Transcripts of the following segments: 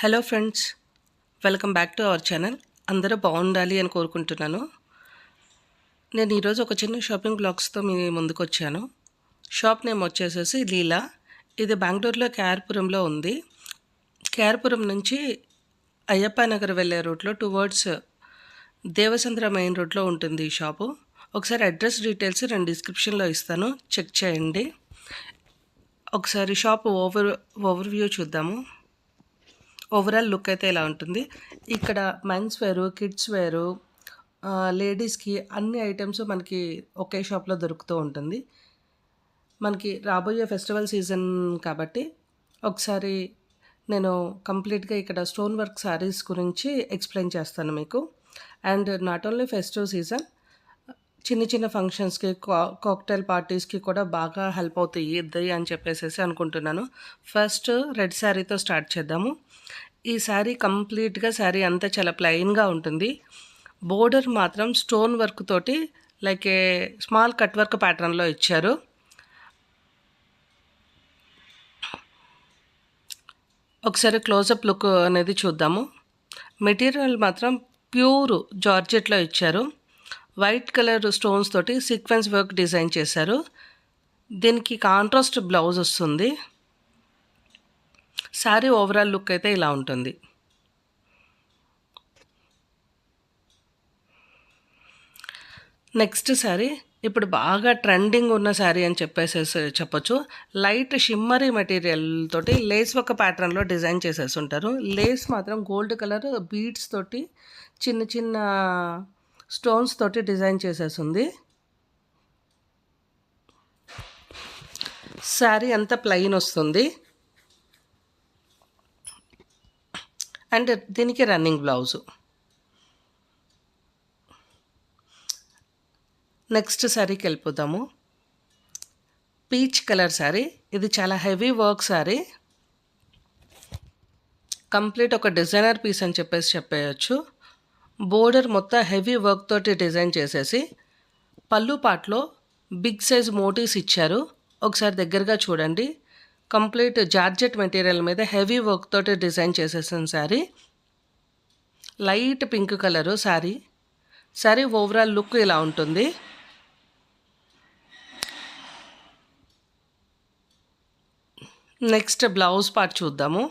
Hello friends welcome back to our channel. అందరూ బాగుండాలి అని కోరుకుంటున్నాను. నేను ఈరోజు ఒక చిన్న షాపింగ్ బ్లాగ్స్తో మీ ముందుకు వచ్చాను షాప్ నేమ్ వచ్చేసేసి లీలా. ఇది బెంగళూరులో కేఆర్పురంలో ఉంది. కేఆర్పురం నుంచి అయ్యప్ప నగర్ వెళ్ళే రూట్లో టువర్డ్స్ దేవసంద్ర మెయిన్ రోడ్లో ఉంటుంది ఈ షాపు. ఒకసారి అడ్రస్ డీటెయిల్స్ నేను డిస్క్రిప్షన్లో ఇస్తాను. చెక్ చేయండి. ఒకసారి షాప్ ఓవర్ ఓవర్ వ్యూ చూద్దాము. ఓవరాల్ లుక్ అయితే ఇలా ఉంటుంది? ఇక్కడ మెన్స్ వేరు కిడ్స్ వేరు లేడీస్కి అన్ని ఐటమ్స్ మనకి ఒకే షాప్లో దొరుకుతూ ఉంటుంది. మనకి రాబోయే ఫెస్టివల్ సీజన్ కాబట్టి ఒకసారి నేను కంప్లీట్గా ఇక్కడ స్టోన్ వర్క్ శారీస్ గురించి ఎక్స్ప్లెయిన్ చేస్తాను మీకు. And not only festive season చిన్న చిన్న ఫంక్షన్స్కి కాక్టైల్ పార్టీస్కి కూడా బాగా హెల్ప్ అవుతాయి ఇద్దరి అని చెప్పేసి అనుకుంటున్నాను. ఫస్ట్ రెడ్ శారీతో స్టార్ట్ చేద్దాము. ఈ శారీ కంప్లీట్గా శారీ అంతా చాలా ప్లెయిన్గా ఉంటుంది. బోర్డర్ మాత్రం స్టోన్ వర్క్ తోటి like a small cut work ప్యాటర్న్లో ఇచ్చారు. ఒకసారి క్లోజప్ లుక్ అనేది చూద్దాము. మెటీరియల్ మాత్రం ప్యూర్ జార్జెట్లో ఇచ్చారు. వైట్ కలర్ స్టోన్స్ తోటి సీక్వెన్స్ వర్క్ డిజైన్ చేశారు. దీనికి కాంట్రాస్ట్ బ్లౌజ్ వస్తుంది. శారీ ఓవరాల్ లుక్ అయితే ఇలా ఉంటుంది. నెక్స్ట్ శారీ ఇప్పుడు బాగా ట్రెండింగ్ ఉన్న శారీ అని చెప్పేసి చెప్పొచ్చు. లైట్ షిమ్మరీ మెటీరియల్ తోటి లేస్ ఒక ప్యాటర్న్లో డిజైన్ చేసేసి ఉంటారు. లేస్ మాత్రం గోల్డ్ కలర్ బీడ్స్ తోటి చిన్న చిన్న స్టోన్స్ తోటి డిజైన్ చేసేసి ఉంది శారీ అంతా ప్లెయిన్ వస్తుంది. అండ్ దీనికి రన్నింగ్ బ్లౌజు. నెక్స్ట్ శారీకి వెళ్ళిపోతాము పీచ్ కలర్ శారీ. ఇది చాలా హెవీ వర్క్ శారీ. కంప్లీట్ ఒక డిజైనర్ పీస్ అని చెప్పేసి చెప్పేయచ్చు. బోర్డర్ మొత్తం హెవీ వర్క్ తోటి డిజైన్ చేసేసి పళ్ళు పాట్లో బిగ్ సైజ్ మోటీస్ ఇచ్చారు. ఒకసారి దగ్గరగా చూడండి. కంప్లీట్ జార్జెట్ మెటీరియల్ మీద హెవీ వర్క్ తోటి డిజైన్ చేసేసిన sari. Light pink colour sari. Sari overall look ఇలా ఉంటుంది. నెక్స్ట్ బ్లౌజ్ పార్ట్ చూద్దాము.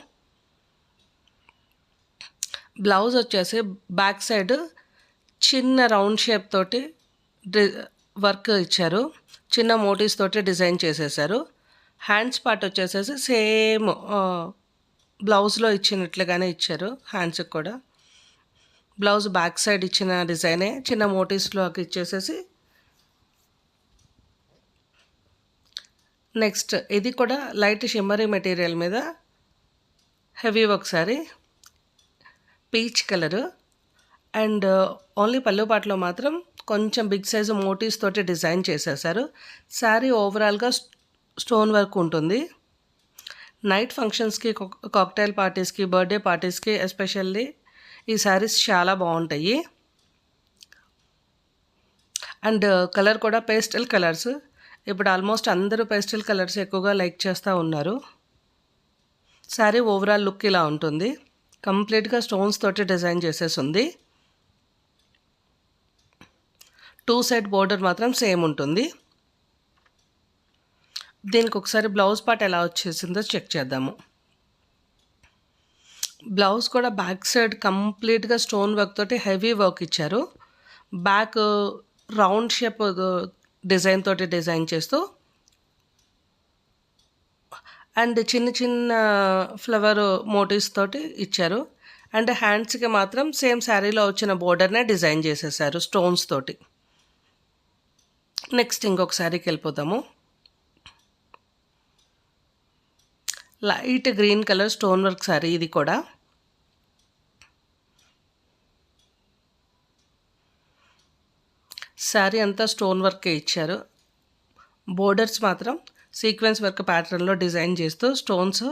బ్లౌజ్ వచ్చేసి బ్యాక్ సైడ్ చిన్న రౌండ్ షేప్ తోటి వర్క్ ఇచ్చారు. చిన్న మోటీస్ తోటి డిజైన్ చేసేసారు. హ్యాండ్స్ పార్ట్ వచ్చేసేసి సేమ్ బ్లౌజ్లో ఇచ్చినట్లుగానే ఇచ్చారు హ్యాండ్స్కి కూడా. బ్లౌజ్ బ్యాక్ సైడ్ ఇచ్చిన డిజైనే చిన్న మోటీస్లోకి ఇచ్చేసేసి నెక్స్ట్ ఇది కూడా లైట్ షిమ్మరీ మెటీరియల్ మీద heavy work sari. Peach colour and uh, only పళ్ళు పాటలో మాత్రం కొంచెం బిగ్ సైజు మోటీస్ తోటి డిజైన్ చేసేసారు శారీ ఓవరాల్గా స్టోన్ వర్క్ ఉంటుంది. నైట్ ఫంక్షన్స్కి కాక్టైల్ పార్టీస్కి బర్త్డే పార్టీస్కి ఎస్పెషల్లీ ఈ శారీస్ చాలా బాగుంటాయి. అండ్ uh, కలర్ కూడా పేస్టల్ కలర్స్. ఇప్పుడు ఆల్మోస్ట్ అందరూ పేస్టల్ కలర్స్ ఎక్కువగా లైక్ చేస్తూ ఉన్నారు. శారీ ఓవరాల్ లుక్ ఇలా ఉంటుంది. కంప్లీట్గా స్టోన్స్ తోటి డిజైన్ చేసేసి ఉంది టూ సైడ్ బోర్డర్ మాత్రం సేమ్ ఉంటుంది. దీనికి ఒకసారి బ్లౌజ్ పార్ట్ ఎలా వచ్చేసిందో చెక్ చేద్దాము. బ్లౌజ్ కూడా బ్యాక్ సైడ్ కంప్లీట్గా స్టోన్ వర్క్ తోటి హెవీ వర్క్ ఇచ్చారు. బ్యాక్ రౌండ్ షేప్ డిజైన్ తోటి డిజైన్ చేస్తూ అండ్ చిన్న చిన్న ఫ్లవర్ మోటివ్స్ తోటి ఇచ్చారు. అండ్ హ్యాండ్స్కి మాత్రం సేమ్ శారీలో వచ్చిన బోర్డర్నే డిజైన్ చేసేసారు స్టోన్స్ తోటి. నెక్స్ట్ ఇంకొక శారీకి వెళ్ళిపోతాము light green colour stone work sari ఇది కూడా. శారీ అంతా స్టోన్ వర్కే ఇచ్చారు. బోర్డర్స్ మాత్రం సీక్వెన్స్ వర్క్ ప్యాటర్న్లో డిజైన్ చేస్తూ స్టోన్స్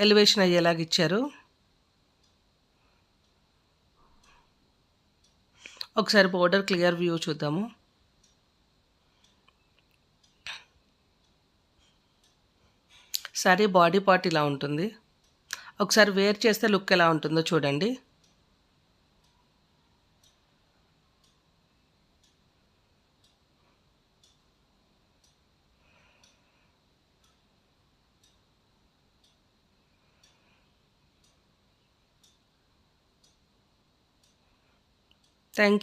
ఎలివేషన్ అయ్యేలాగా ఇచ్చారు. ఒకసారి బోర్డర్ క్లియర్ వ్యూ చూద్దాము. సారీ బాడీ పార్ట్ ఇలా ఉంటుంది. ఒకసారి వేర్ చేస్తే లుక్ ఎలా ఉంటుందో చూడండి. Thank you.